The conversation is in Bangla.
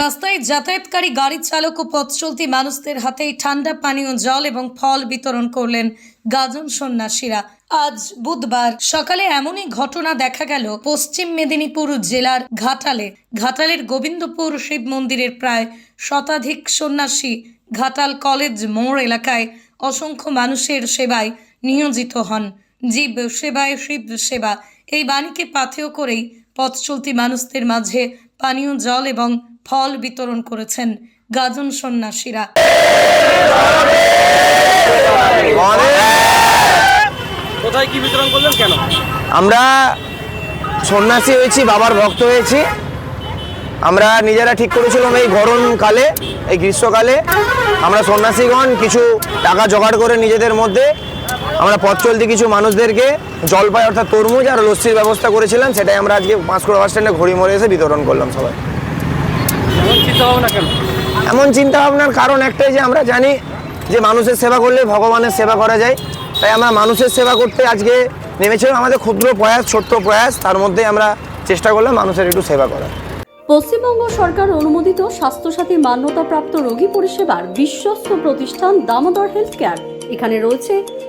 রাস্তায় যাতায়াতকারী গাড়ি চালক ও পথ চলতি মানুষদের হাতেই ঠান্ডা পানীয় জল এবং ফল বিতরণ করলেন গাজন সন্ন্যাসীরা। আজ বুধবার সকালে এমনই ঘটনা দেখা গেল পশ্চিম মেদিনীপুর জেলার ঘাটালে। ঘাটালের গোবিন্দপুর শিব মন্দিরের প্রায় শতাধিক সন্ন্যাসী ঘাটাল কলেজ মোড় এলাকায় অসংখ্য মানুষের সেবায় নিয়োজিত হন। জীব সেবায় শিব সেবা। এই বাণীকে পাথেয় করেই পথ চলতি মানুষদের মাঝে পানীয় জল এবং ফল বিতরণ করেছেন গাজন সন্ন্যাসীরা। কোথায় কি বিতরণ করলেন কেন? আমরা সন্ন্যাসী হয়েছি বাবার ভক্ত হয়েছি। আমরা নিজেরা ঠিক করেছিলাম এই গরমকালে এই গ্রীষ্মকালে। আমরা সন্ন্যাসীগণ কিছু টাকা জোগাড় করে নিজেদের মধ্যে আমরা পথ চলতি কিছু মানুষদেরকে জলপাই অর্থাৎ তরমুজ আর লস্যির ব্যবস্থা করেছিলাম সেটাই আমরা আজকে পাঁচকুড়া বাস স্ট্যান্ডে ঘড়ি মরে এসে বিতরণ করলাম সবাই। এমন চিন্তা ভাবনা এমন চিন্তা ভাবনার কারণ একটাই যে আমরা জানি যে মানুষের সেবা করলে ভগবানের সেবা করা যায়। তাই আমরা মানুষের সেবা করতে আজকে নেমেছিলাম আমাদের ক্ষুদ্র প্রয়াস ছোট্ট প্রয়াস তার মধ্যে আমরা চেষ্টা করলাম মানুষের একটু সেবা করার। পশ্চিমবঙ্গ সরকার অনুমোদিত স্বাস্থ্যসাথী মান্যতাপ্রাপ্ত রোগী পরিষেবার বিশ্বস্ত প্রতিষ্ঠান দামোদর হেলথ কেয়ার। এখানে রয়েছে